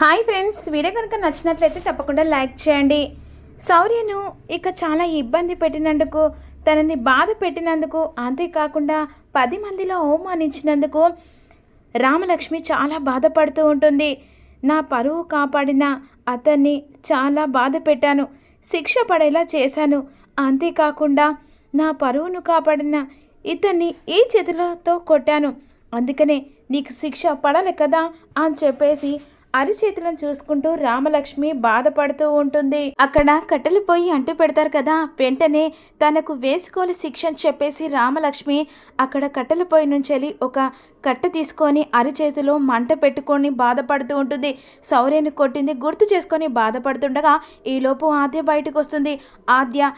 Hi friends video కనుక నచ్చినట్లయితే తప్పకుండా లైక్ చేయండి. శౌర్యను ఇక చాలా ఇబ్బంది పెట్టినందుకు తనని బాధ పెట్టినందుకు అంతేకాకుండా పది మందిలో అవమానించినందుకు రామలక్ష్మి చాలా బాధపడుతూ ఉంటుంది. నా పరువు కాపాడిన అతన్ని చాలా బాధ పెట్టాను శిక్ష పడేలా చేశాను. అంతేకాకుండా నా పరువును కాపాడిన ఇతన్ని ఈ చేతులతో కొట్టాను. అందుకనే నీకు శిక్ష పడాలి కదా అని చెప్పేసి అరిచేతులను చూసుకుంటూ రామలక్ష్మి బాధపడుతూ ఉంటుంది. అక్కడ కట్టెలు పోయి అంటు పెడతారు కదా వెంటనే తనకు వేసుకోని శిక్షణ చెప్పేసి రామలక్ష్మి అక్కడ కట్టెల పొయ్యి నుంచి వెళ్ళి ఒక కట్ట తీసుకొని అరిచేతిలో మంట పెట్టుకొని బాధపడుతూ ఉంటుంది. సౌర్యని కొట్టింది గుర్తు చేసుకొని బాధపడుతుండగా ఈలోపు ఆద్య బయటకు వస్తుంది. ఆద్య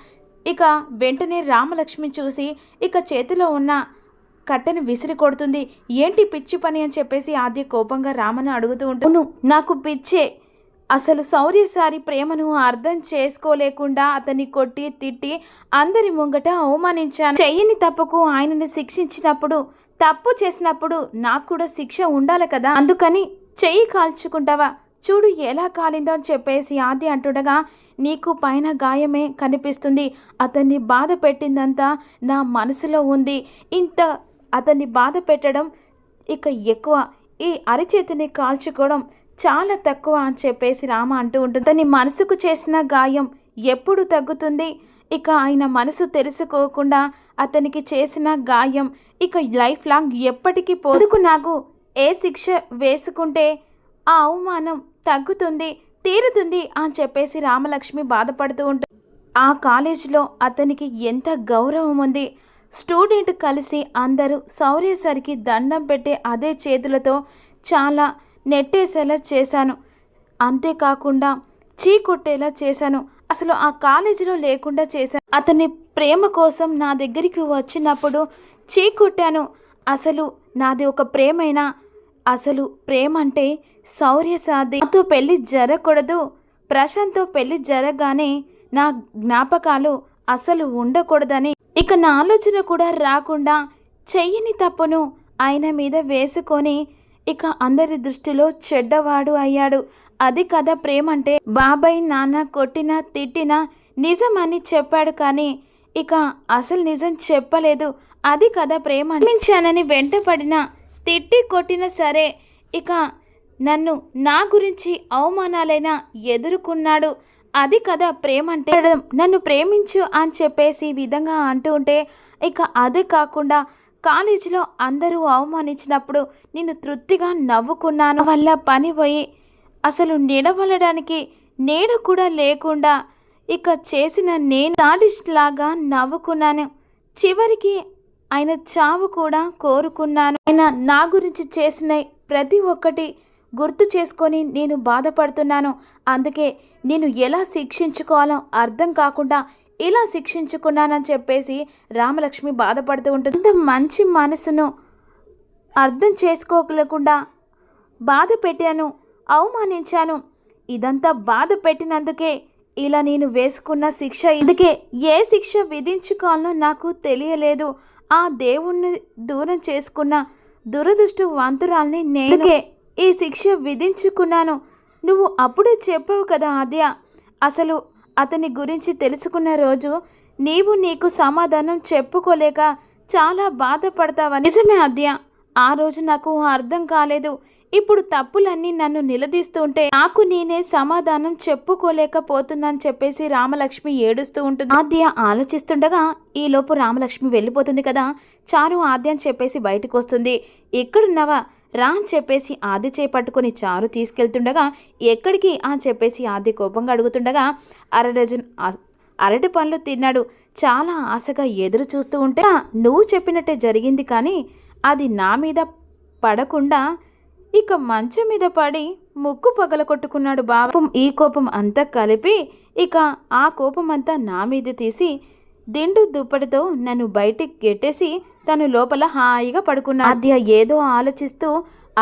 ఇక వెంటనే రామలక్ష్మి చూసి ఇక చేతిలో ఉన్న కట్టెను విసిరి కొడుతుంది. ఏంటి పిచ్చి పని అని చెప్పేసి ఆద్య కోపంగా రామను అడుగుతూ ఉంటాను నాకు పిచ్చే. అసలు శౌర్యసారి ప్రేమను అర్థం చేసుకోలేకుండా అతన్ని కొట్టి తిట్టి అందరి ముంగట అవమానించాను. చెయ్యని తప్పుకు ఆయనని శిక్షించినప్పుడు తప్పు చేసినప్పుడు నాకు కూడా శిక్ష ఉండాలి కదా. అందుకని చెయ్యి కాల్చుకుంటావా? చూడు ఎలా కాలిందో అని చెప్పేసి ఆది అంటుండగా నీకు పైన గాయమే కనిపిస్తుంది. అతన్ని బాధ పెట్టిందంతా నా మనసులో ఉంది. ఇంత అతన్ని బాధ పెట్టడం ఇక ఎక్కువ. ఈ అరిచేతిని కాల్చుకోవడం చాలా తక్కువ అని చెప్పేసి రామ అంటూ ఉంటుంది. తని మనసుకు చేసిన గాయం ఎప్పుడు తగ్గుతుంది? ఇక ఆయన మనసు తెలుసుకోకుండా అతనికి చేసిన గాయం ఇక లైఫ్ లాంగ్ ఎప్పటికీ పోదుకు నాకు ఏ శిక్ష వేసుకుంటే ఆ అవమానం తగ్గుతుంది తీరుతుంది అని చెప్పేసి రామలక్ష్మి బాధపడుతూ ఉంటుంది. ఆ కాలేజీలో అతనికి ఎంత గౌరవం ఉంది? స్టూడెంట్ కలిసి అందరూ శౌర్యసరికి దండం పెట్టే అదే చేతులతో చాలా నెట్టేసేలా చేశాను. అంతేకాకుండా చీ కొట్టేలా చేశాను. అసలు ఆ కాలేజీలో లేకుండా చేశాను. అతని ప్రేమ కోసం నా దగ్గరికి వచ్చినప్పుడు చీ కొట్టాను అసలు నాది ఒక ప్రేమైనా? అసలు ప్రేమ అంటే శౌర్య సాధి నాతో పెళ్ళి జరగకూడదు. ప్రశాంత్తో పెళ్ళి జరగగానే నా జ్ఞాపకాలు అసలు ఉండకూడదని ఇక నా ఆలోచన కూడా రాకుండా చెయ్యని తప్పును ఆయన మీద వేసుకొని ఇక అందరి దృష్టిలో చెడ్డవాడు అయ్యాడు. అది కదా ప్రేమ అంటే బాబాయ్ నాన్న కొట్టినా తిట్టినా నిజమని చెప్పాడు కానీ ఇక అసలు నిజం చెప్పలేదు. అది కదా ప్రేమ మించానని వెంటపడిన తిట్టి కొట్టినా సరే ఇక నన్ను నా గురించి అవమానాలైనా ఎదుర్కొన్నాడు. అది కదా ప్రేమ అంటే నన్ను ప్రేమించు అని చెప్పేసి విధంగా అంటూ ఉంటే ఇక అదే కాకుండా కాలేజీలో అందరూ అవమానించినప్పుడు నేను తృప్తిగా నవ్వుకున్నాను. వల్ల పని పోయి అసలు నిలబడడానికి నేను కూడా లేకుండా ఇక చేసిన నేను నాడిస్ట్ లాగా నవ్వుకున్నాను. చివరికి ఆయన చావు కూడా కోరుకున్నాను. ఆయన నా గురించి చేసిన ప్రతి ఒక్కటి గుర్తు చేసుకొని నేను బాధపడుతున్నాను. అందుకే నేను ఎలా శిక్షించుకోవాలో అర్థం కాకుండా ఇలా శిక్షించుకున్నానని చెప్పేసి రామలక్ష్మి బాధపడుతూ ఉంటుంది. మంచి మనసును అర్థం చేసుకోలేకుండా బాధ పెట్టాను అవమానించాను. ఇదంతా బాధ పెట్టినందుకే ఇలా నేను వేసుకున్న శిక్ష ఇందుకే ఏ శిక్ష విధించుకోవాలో నాకు తెలియలేదు. ఆ దేవుణ్ణి దూరం చేసుకున్న దురదృష్టవంతురాల్ని నేనే ఈ శిక్ష విధించుకున్నాను. నువ్వు అప్పుడే చెప్పావు కదా ఆద్య. అసలు అతని గురించి తెలుసుకున్న రోజు నీవు నీకు సమాధానం చెప్పుకోలేక చాలా బాధపడతావని నిజమే ఆద్య. ఆ రోజు నాకు అర్థం కాలేదు. ఇప్పుడు తప్పులన్నీ నన్ను నిలదీస్తూ ఉంటే నాకు నేనే సమాధానం చెప్పుకోలేకపోతున్నాను చెప్పేసి రామలక్ష్మి ఏడుస్తూ ఉంటుంది. ఆద్య ఆలోచిస్తుండగా ఈలోపు రామలక్ష్మి వెళ్ళిపోతుంది కదా. చారు ఆద్య అని చెప్పేసి బయటకు వస్తుంది. ఎక్కడున్నావా? రా అని చెప్పేసి ఆది చేపట్టుకుని చారు తీసుకెళ్తుండగా ఎక్కడికి? అని చెప్పేసి ఆది కోపంగా అడుగుతుండగా అర డజన్ అరటి పండ్లు తిన్నాడు. చాలా ఆశగా ఎదురు చూస్తూ ఉంటే నువ్వు చెప్పినట్టే జరిగింది కానీ అది నా మీద పడకుండా ఇక మంచం మీద పడి ముక్కు పగల కొట్టుకున్నాడు బాపం ఈ కోపం అంతా కలిపి ఇక ఆ కోపం అంతా నా మీద తీసి దిండు దుప్పటితో నన్ను బయటికి గెట్టేసి తను లోపల హాయిగా పడుకున్నా ఆద్య ఏదో ఆలోచిస్తూ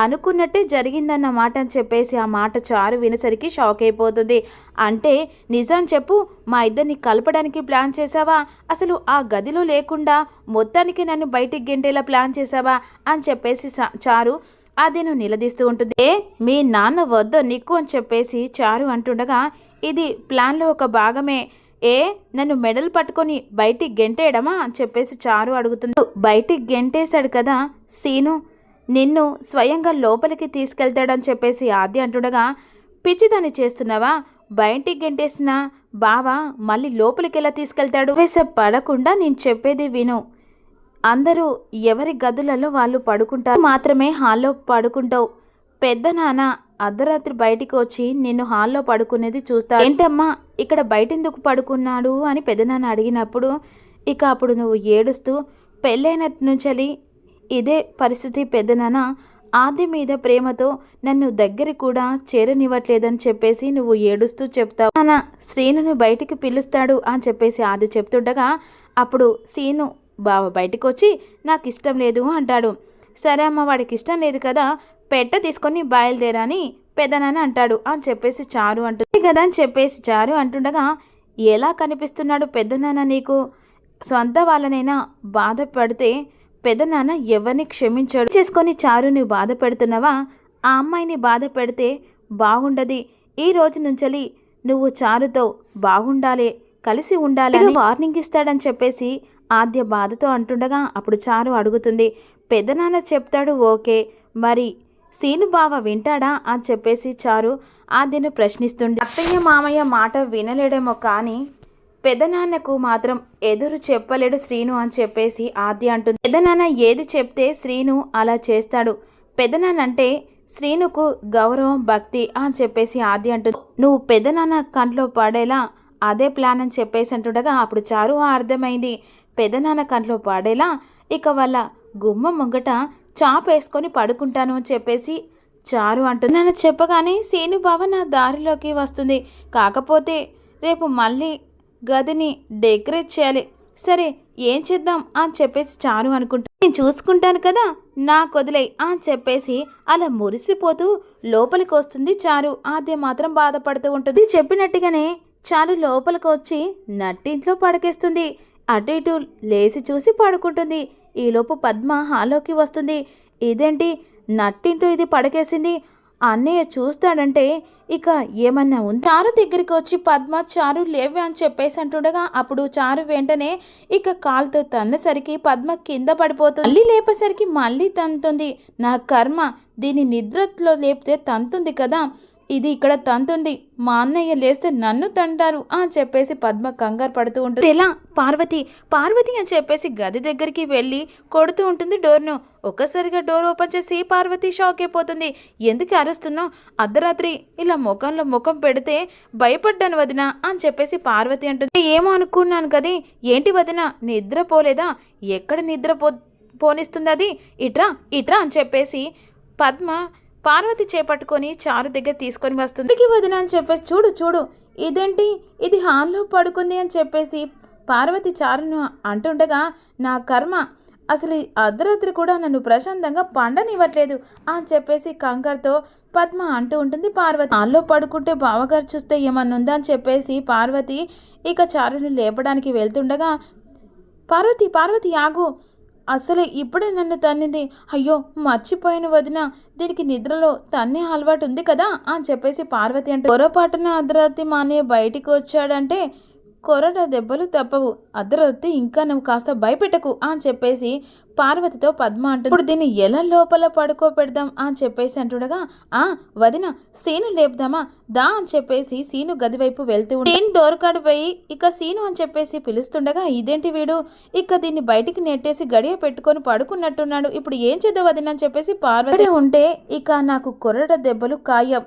అనుకున్నట్టే జరిగిందన్న మాట అని చెప్పేసి ఆ మాట చారు వినసరికి షాక్ అయిపోతుంది. అంటే నిజం చెప్పు మా ఇద్దరిని కలపడానికి ప్లాన్ చేసావా అసలు ఆ గదిలో లేకుండా మొత్తానికి నన్ను బయటికి గెంటేలా ప్లాన్ చేసావా అని చెప్పేసి చారు అదిను నిలదీస్తూ ఉంటుంది. ఏ మీ నాన్న వద్దు నీకు అని చెప్పేసి చారు అంటుండగా ఇది ప్లాన్లో ఒక భాగమే. ఏ నన్ను మెడల్ పట్టుకొని బయటికి గెంటేయడమా అని చెప్పేసి చారు అడుగుతుంది బయటికి గెంటేశాడు కదా సీను. నిన్ను స్వయంగా లోపలికి తీసుకెళ్తాడని చెప్పేసి ఆది అంటుండగా పిచ్చిదాన్ని చేస్తున్నావా? బయటికి గెంటేసిన బావా మళ్ళీ లోపలికి ఎలా తీసుకెళ్తాడు? వేస పడకుండా నేను చెప్పేది విను. అందరూ ఎవరి గదులలో వాళ్ళు పడుకుంటారు మాత్రమే హాల్లో పడుకుంటావు. పెద్ద నాన్న అర్ధరాత్రి బయటికి వచ్చి నిన్ను హాల్లో పడుకునేది చూస్తా ఏంటమ్మా ఇక్కడ బయట ఎందుకు పడుకున్నాడు అని పెద్దనాన్న అడిగినప్పుడు ఇక అప్పుడు నువ్వు ఏడుస్తూ పెళ్ళైనట్టు నుంచలి ఇదే పరిస్థితి పెద్దనాన్న ఆది మీద ప్రేమతో నన్ను దగ్గర కూడా చేరనివ్వట్లేదని చెప్పేసి నువ్వు ఏడుస్తూ చెప్తావు. నాన్న శ్రీనుని బయటికి పిలుస్తాడు అని చెప్పేసి ఆది చెప్తుండగా అప్పుడు సీను బావ బయటకు వచ్చి నాకు ఇష్టం లేదు అంటాడు. సరే అమ్మ వాడికి ఇష్టం లేదు కదా పెట్ట తీసుకొని బయలుదేరని పెదనాన్న అంటాడు. అని చెప్పేసి చారు అంటుంది కదా అని చెప్పేసి చారు అంటుండగా ఎలా కనిపిస్తున్నాడు పెద్దనాన్న నీకు? సొంత వాళ్ళనైనా బాధపడితే పెదనాన్న ఎవరిని క్షమించాడు? చేసుకొని చారుని బాధ పెడుతున్నావా ఆ అమ్మాయిని బాధ పెడితే బాగుండది. ఈ రోజు నుంచలి నువ్వు చారుతో బాగుండాలి కలిసి ఉండాలి వార్నింగ్ ఇస్తాడని చెప్పేసి ఆద్య బాధతో అంటుండగా అప్పుడు చారు అడుగుతుంది. పెద్దనాన్న చెప్తాడు ఓకే మరి సీను బావ వింటాడా అని చెప్పేసి చారు ఆద్యను ప్రశ్నిస్తుంది అత్తయ్య మామయ్య మాట వినలేడేమో కానీ పెదనాన్నకు మాత్రం ఎదురు చెప్పలేడు శ్రీను అని చెప్పేసి ఆద్య అంటుంది. పెదనాన్న ఏది చెప్తే శ్రీను అలా చేస్తాడు. పెదనాన్న అంటే శ్రీనుకు గౌరవం భక్తి అని చెప్పేసి ఆద్య అంటుంది. నువ్వు పెదనాన్న కంట్లో పడేలా అదే ప్లాన్ అని చెప్పేసి అంటుండగా అప్పుడు చారు అర్థమైంది. పెదనాన్న కంట్లో పడేలా ఇక వాళ్ళ గుమ్మ ముంగట చాప్ వేసుకొని పడుకుంటాను అని చెప్పేసి చారు అంటుంది. నన్ను చెప్పగానే సీను నా దారిలోకి వస్తుంది. కాకపోతే రేపు మళ్ళీ గదిని డెకరేట్ చేయాలి. సరే ఏం చేద్దాం అని చెప్పేసి చారు అనుకుంటా. నేను చూసుకుంటాను కదా నా కొదిలై అని చెప్పేసి అలా మురిసిపోతూ లోపలికి వస్తుంది చారు. ఆద్య మాత్రం బాధపడుతూ ఉంటుంది. చెప్పినట్టుగానే చారు లోపలికి వచ్చి నట్టింట్లో పడకేస్తుంది. అటు ఇటు లేచి చూసి పడుకుంటుంది. ఈలోపు పద్మ హాల్లోకి వస్తుంది. ఇదేంటి? నట్టింటూ ఇది పడకేసింది. అన్నయ్య చూస్తాడంటే ఇక ఏమన్నా ఉంది? చారు దగ్గరికి వచ్చి పద్మ చారు లేవే అని చెప్పేసి అంటుండగా అప్పుడు చారు వెంటనే ఇక కాలుతో తన్నసరికి పద్మ కింద పడిపోతుంది మళ్ళీ లేపేసరికి మళ్ళీ తంతుంది నా కర్మ దీని నిద్రలో లేపితే తంతుంది కదా. ఇది ఇక్కడ తంతుంది. మా అన్నయ్య లేస్తే నన్ను తంటారు అని చెప్పేసి పద్మ కంగారు పడుతూ ఉంటుంది. ఎలా? పార్వతి? పార్వతి అని చెప్పేసి గది దగ్గరికి వెళ్ళి కొడుతూ ఉంటుంది డోర్ను. ఒక్కసారిగా డోర్ ఓపెన్ చేసి పార్వతి షాక్ అయిపోతుంది. ఎందుకు అరుస్తున్నావు? అర్ధరాత్రి ఇలా ముఖంలో ముఖం పెడితే భయపడ్డాను వదిన అని చెప్పేసి పార్వతి అంటుంది. ఏమో అనుకున్నాను కదే. ఏంటి వదిన? నిద్రపోలేదా ఎక్కడ నిద్రపో పోనిస్తుంది అది? ఇట్రా ఇట్రా అని చెప్పేసి పద్మ పార్వతి చేపట్టుకొని చారు దగ్గర తీసుకొని వస్తుంది. "ఇంటికి వదిన అని చెప్పేసి చూడు చూడు ఇదేంటి? ఇది హాల్లో పడుకుంది అని చెప్పేసి పార్వతి చారును అంటుండగా నా కర్మ అసలు అర్ధరాత్రి కూడా నన్ను ప్రశాంతంగా పండనివ్వట్లేదు అని చెప్పేసి కంకర్తో పద్మ అంటూ ఉంటుంది పార్వతి. హాల్లో పడుకుంటే బావగారు చూస్తే ఏమన్నా ఉందా? అని చెప్పేసి పార్వతి ఇక చారుని లేపడానికి వెళ్తుండగా పార్వతి పార్వతి ఆగు అసలే ఇప్పుడే నన్ను తన్నింది. అయ్యో మర్చిపోయిన వదిన. దీనికి నిద్రలో తన్నే అలవాటు ఉంది కదా అని చెప్పేసి పార్వతి అంటే పొరపాటున అర్ధరాత్రి మానే బయటికి వచ్చాడంటే కొరడ దెబ్బలు తప్పవు. అర్ధరాత్రి ఇంకా నువ్వు కాస్త భయపెట్టకు అని చెప్పేసి పార్వతితో పద్మ అంటుంది. ఇప్పుడు దీన్ని ఎలా లోపల పడుకోబెడదాం అని చెప్పేసి అంటుండగా ఆ వదిన సీను లేపుదామా? దా అని చెప్పేసి సీను గది వైపు వెళ్తూ ఉంటే డోర్ కాడు పోయి ఇక సీను అని చెప్పేసి పిలుస్తుండగా ఇదేంటి వీడు? ఇక దీన్ని బయటికి నెట్టేసి గడియ పెట్టుకొని పడుకున్నట్టున్నాడు. ఇప్పుడు ఏం చేద్దాం వదిన అని చెప్పేసి పార్వతి ఉంటే ఇక నాకు కొరడ దెబ్బలు ఖాయం.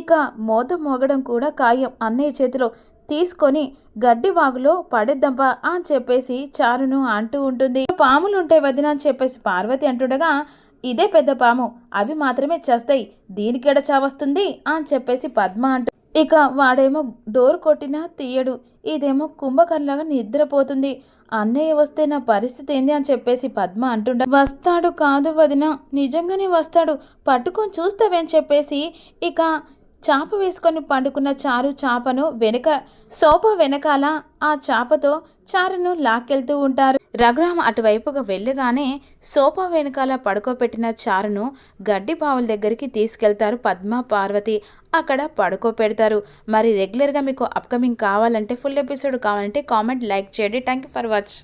ఇక మోత మోగడం కూడా ఖాయం అన్నయ్య చేతిలో. తీసుకొని గడ్డి వాగులో పడేద్దాంపా అని చెప్పేసి చారును అంటూ ఉంటుంది. పాములు వదిన అని చెప్పేసి పార్వతి అంటుండగా ఇదే పెద్ద పాము అవి మాత్రమే చేస్తాయి. దీనికెడ చావస్తుంది అని చెప్పేసి పద్మ అంటూ ఇక వాడేమో డోర్ కొట్టినా తీయడు. ఇదేమో కుంభకర్ణలాగా నిద్రపోతుంది. అన్నయ్య వస్తే నా పరిస్థితి ఏంది? అని చెప్పేసి పద్మ అంటుండ వస్తాడు కాదు వదిన నిజంగానే వస్తాడు. పట్టుకొని చూస్తావని చెప్పేసి ఇక చాప వేసుకొని పండుకున్న చారు చాపను వెనక సోప వెనకాల ఆ చాపతో చారును లాక్కెళ్తూ ఉంటారు. రఘురామ అటువైపుగా వెళ్ళగానే సోపా వెనకాల పడుకోబెట్టిన చారును గడ్డి బావుల దగ్గరికి తీసుకెళ్తారు పద్మ పార్వతి. అక్కడ పడుకోపెడతారు మరి రెగ్యులర్గా మీకు అప్కమింగ్ కావాలంటే ఫుల్ ఎపిసోడ్ కావాలంటే కామెంట్ లైక్ చేయండి. Thank you for watch.